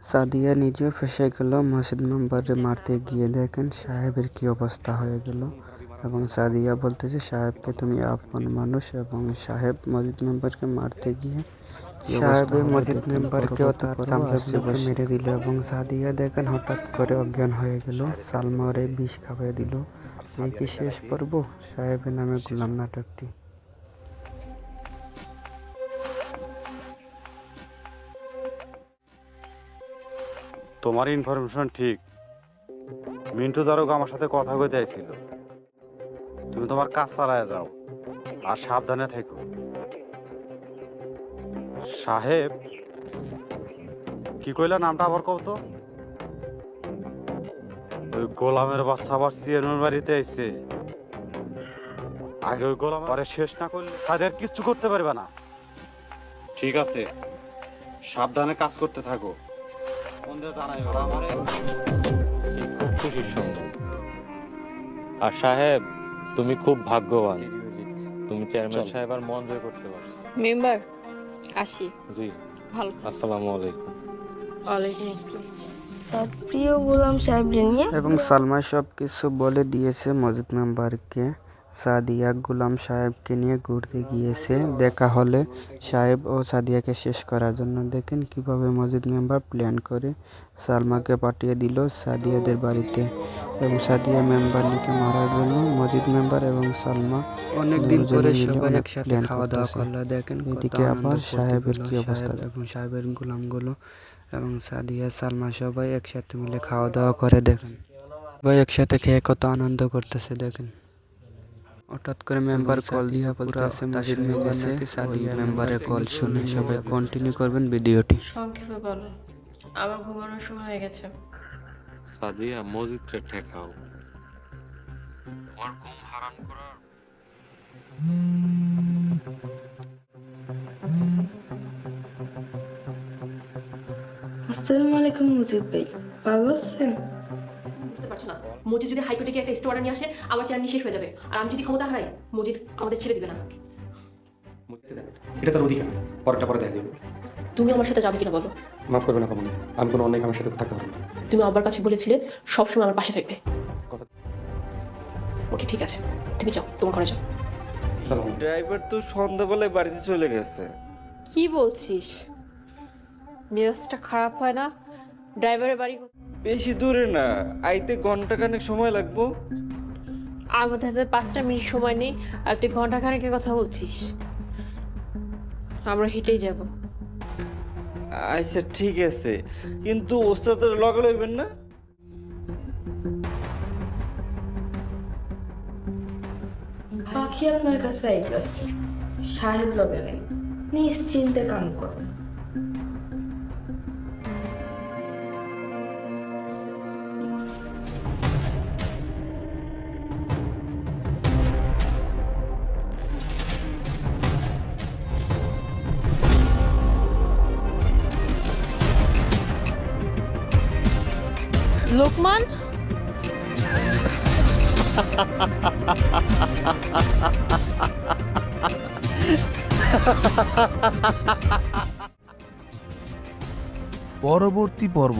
সাদিয়া নিজেও ফেসে গেল মসজিদ মেম্বারে মারতে গিয়ে দেখেন সাহেবের কি অবস্থা হয়ে গেল। এবং সাদিয়া বলতেছে সাহেবকে তুমি আপন মানুষ এবং সাহেব মসজিদ মেম্বারকে মারতে গিয়ে সাহেব মসজিদ মেম্বারকেও তার চামচাগুলোকে মেরে দিল এবং সাদিয়া দেখেন হঠাৎ করে অজ্ঞান হয়ে গেল। সালমারে বিষ খাওয়াই দিল। এই কি শেষ পর্ব সাহেবের নামে গোলাম নাটকটি। তোমার ইনফরমেশন ঠিক। মিন্টু দারোগা আমার সাথে কথা কইতে আইছিল। তুমি তোমার কাজ চালায় যাও, আর সাবধানে থেকো। সাহেব, কি কইলা নামটা আবার কও তো? ওই গোলামের বাচ্চা আবার সিএনএর বাড়িতে আইছে। আগে ওই গোলাম পরে শেষ না করলে সাদের কিচ্ছু করতে পারবে না। ঠিক আছে, সাবধানে কাজ করতে থাকো। খুব খুশির আর সাহেব তুমি খুব ভাগ্যবান। তুমি চেয়ারম্যান সাহেব আর মন জয় করতে পারছ। মেম্বার আসি। জি। ভালো আসসালামু আলাইকুম। ওয়ালাইকুম আসসালাম। তার প্রিয় গোলাম সাহেবরে নিয়ে এবং সালমা সব কিছু বলে দিয়েছে মসজিদ মেম্বারকে। সাদিয়া গুলাম সাহেবকে নিয়ে ঘুরতে গিয়েছে। দেখা হলে সাহেব ও সাদিয়াকে শেষ করার জন্য দেখেন কীভাবে মসজিদ মেম্বার প্ল্যান করে সালমাকে পাঠিয়ে দিল সাদিয়াদের বাড়িতে। এবং সাদিয়া মেম্বারকে মারার জন্য মসজিদ মেম্বার এবং সালমা অনেকদিন পরে সবাই একসাথে খাওয়া দাওয়া করল। দেখেন এদিকে আবার সাহেবের কি অবস্থা? এবং সাহেবের গুলামগুলো এবং সাদিয়া সালমা সবাই একসাথে মিলে খাওয়া দাওয়া করে দেখেন। সবাই একসাথে খেয়ে কত আনন্দ করতেছে দেখেন। হঠাৎ করে মেম্বার কল দিয়ে বলতেছে মসজিদ মেম্বার নাকি সাদিয়া মেম্বারের কল শুনে সবাই কন্টিনিউ করবেন ভিডিওটি। সংক্ষেপে বলো আমার ঘুমানোর সময় হয়ে গেছে। সাদিয়া মসজিদটা ঠেকাও। তোমার ঘুম হারাম করার আসসালামু আলাইকুম মুজিব ভাই ভালো আছেন? মজিদ যদি হাইকোর্টে গিয়ে একটা স্টে অর্ডার নিয়ে আসে আমার চেয়ার নিঃশেষ হয়ে যাবে। আর আমি যদি ক্ষমতা হারাই মজিদ আমাদের ছেড়ে দিবে না। এটা তার অধিকার। পরেরটা পরে দেখা যাবে। তুমি আমার সাথে যাবে কিনা বলো? মাফ করবে না মনে আমি কোনো অন্যায় আমার সাথে থাকতে পারব না। তুমি আব্বার কাছে বলেছিলে সবসময় আমার পাশে থাকবে। কথা ওকে ঠিক আছে। তুমি যাও তোমার ঘরে যাও। ড্রাইভার তো সন্ধ্যাবেলায় বাড়িতে চলে গেছে। কি বলছিস? মেজাজটা খারাপ হয় না? ড্রাইভারের বাড়ি? বেশি দূরে না আইতে ঘণ্টা খানেক সময় লাগবো। আমাদের হাতে পাঁচটা মিনিট সময় নেই আর তুই ঘণ্টা খানেকের কথা বলছিস। আমরা হেঁটেই যাব। আচ্ছা ঠিক আছে। কিন্তু ওস্তাদের লগে লইবেন না? পাখি আপনার কাছে আইতেছে সাহেব লগে নেই। নিশ্চিন্তে কাম করুন। লোকমান? পরবর্তী পর্ব।